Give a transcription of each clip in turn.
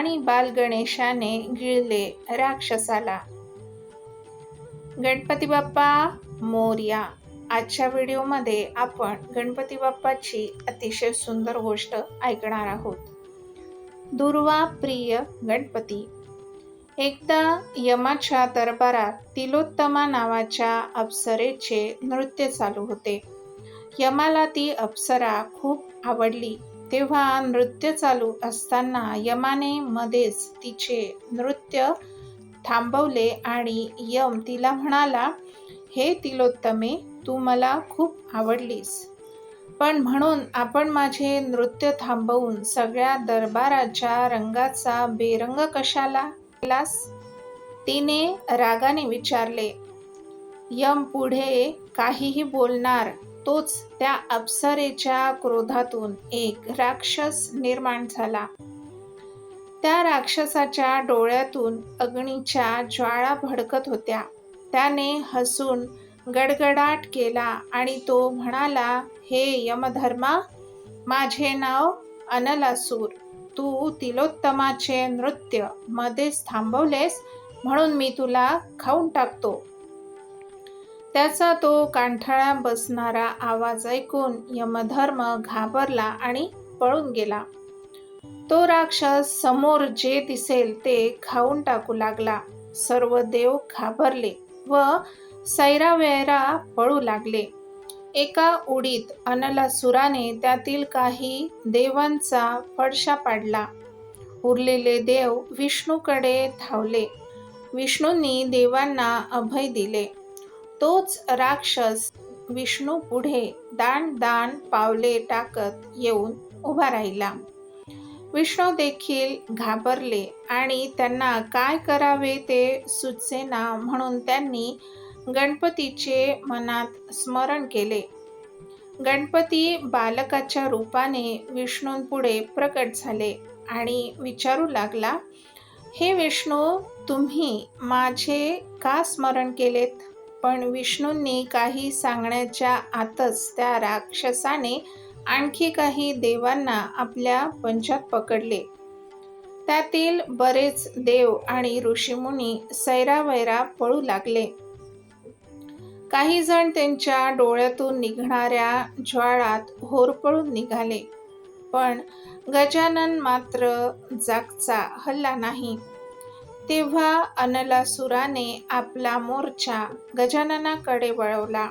आणि बालगणेशाने गिळले राक्षसाला. गणपती बाप्पा मोर्या. आजच्या व्हिडिओमध्ये आपण गणपती बाप्पाची अतिशय सुंदर गोष्ट ऐकणार आहोत. दुर्वा प्रिय गणपती. एकदा यमाच्या दरबारात तिलोत्तमा नावाच्या अप्सरेचे नृत्य चालू होते. यमाला ती अप्सरा खूप आवडली. तेव्हा नृत्य चालू असताना यमाने मध्येच तिचे नृत्य थांबवले आणि यम तिला म्हणाला हे तिलोत्तमे तू मला खूप आवडलीस. पण म्हणून आपण माझे नृत्य थांबवून सगळ्या दरबाराच्या रंगाचा बेरंग कशाला केलास? तिने रागाने विचारले यम पुढे काहीही बोलणार तोच त्या अप्सरेच्या क्रोधातून एक राक्षस निर्माण झाला. त्या राक्षसाच्या डोळ्यातून अग्नीच्या ज्वाळा भडकत होत्या. त्याने हसून गडगडाट केला आणि तो म्हणाला हे यमधर्मा माझे नाव अनलासूर. तू तिलोत्तमाचे नृत्य मध्येच थांबवलेस म्हणून मी तुला खाऊन टाकतो. त्याचा तो कांठाळा बसणारा आवाज ऐकून यमधर्म घाबरला आणि पळून गेला. तो राक्षस समोर जे दिसेल ते खाऊन टाकू लागला. सर्व देव घाबरले व सैरावैरा पळू लागले. एका उडीत अनलासुराने त्यातील काही देवांचा फडशा पाडला. उरलेले देव विष्णूकडे धावले. विष्णूंनी देवांना अभय दिले. तोच राक्षस विष्णू पुढे दान दान पावले टाकत येऊन उभा राहिला. विष्णू देखील घाबरले आणि त्यांना काय करावे ते सुचेना म्हणून त्यांनी गणपतीचे मनात स्मरण केले. गणपती बालकाच्या रूपाने विष्णूंपुढे प्रकट झाले आणि विचारू लागला हे विष्णू तुम्ही माझे का स्मरण केलेत? पण विष्णूंनी काही सांगण्याच्या आतच त्या राक्षसाने आणखी काही देवांना आपल्या पंचात पकडले. त्यातील बरेच देव आणि ऋषीमुनी सैरावैरा पळू लागले. काही जण त्यांच्या डोळ्यातून निघणाऱ्या ज्वाळात होरपळून निघाले. पण गजानन मात्र जागचा हल्ला नाही. तेव्हा अनलासुराने आपला मोर्चा गजाननाकडे वळवला.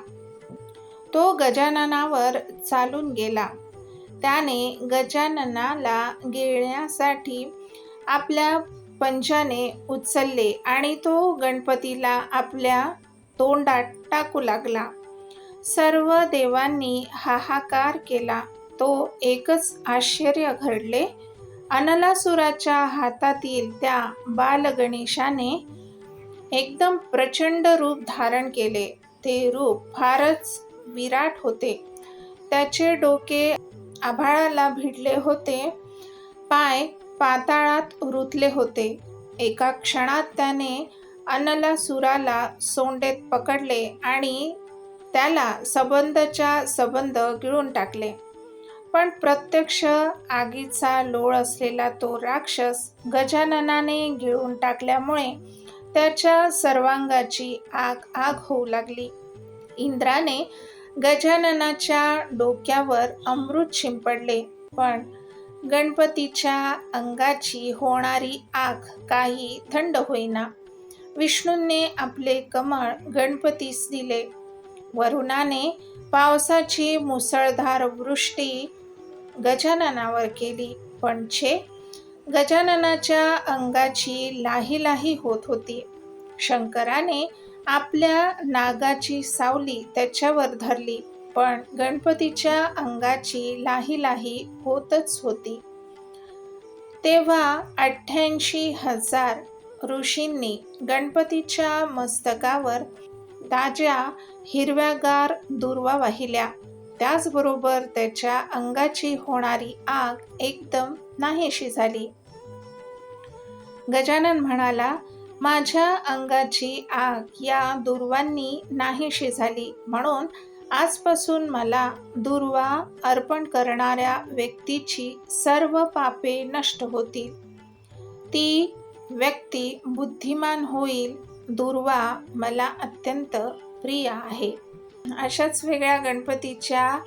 तो गजाननावर चालून गेला. त्याने गजाननाला गिळण्यासाठी आपल्या पंजाने उचलले आणि तो गणपतीला आपल्या तोंडात टाकू लागला. सर्व देवांनी हाहाकार केला. तो एकच आश्चर्य घडले. अनलासुराच्या हातातील त्या बालगणेशाने एकदम प्रचंड रूप धारण केले. ते रूप फारच विराट होते. त्याचे डोके आभाळाला भिडले होते. पाय पाताळात रुतले होते. एका क्षणात त्याने अनलासुराला सोंडेत पकडले आणि त्याला सबंधच्या सबंध गिळून टाकले. पण प्रत्यक्ष आगीचा लोळ असलेला तो राक्षस गजाननाने गिळून टाकल्यामुळे त्याच्या सर्वांगाची आग आग होऊ लागली. इंद्राने गजाननाच्या डोक्यावर अमृत शिंपडले पण गणपतीच्या अंगाची होणारी आग काही थंड होईना. विष्णूंनी आपले कमळ गणपतीस दिले. वरुणाने पावसाची मुसळधार वृष्टी गजाननावर केली. पण छे गजाननाच्या अंगाची लाही लाही होत होती. शंकराने आपल्या नागाची सावली त्याच्यावर धरली पण गणपतीच्या अंगाची लाही लाही होतच होती. तेव्हा अठ्ठ्याऐंशी हजार ऋषींनी गणपतीच्या मस्तकावर ताज्या हिरव्यागार दुर्वा वाहिल्या. त्याचबरोबर त्याच्या अंगाची होणारी आग एकदम नाहीशी झाली. गजानन म्हणाला माझ्या अंगाची आग या दुर्वांनी नाहीशी झाली. म्हणून आजपासून मला दुर्वा अर्पण करणाऱ्या व्यक्तीची सर्व पापे नष्ट होतील. ती व्यक्ती बुद्धिमान होईल. दुर्वा मला अत्यंत प्रिय आहे. अशाच वेगळ्या गणपतीच्या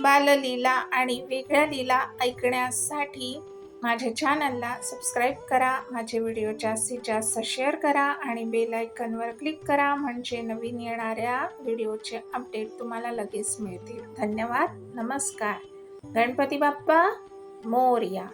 बाललीला आणि वेगळ्या लीला ऐकण्यासाठी माझ्या चॅनलला सबस्क्राईब करा माझे व्हिडिओ जास्तीत जास्त शेअर करा आणि बेल आयकनवर क्लिक करा म्हणजे नवीन येणाऱ्या व्हिडिओचे अपडेट तुम्हाला लगेच मिळतील. धन्यवाद. नमस्कार. गणपती बाप्पा मोरया.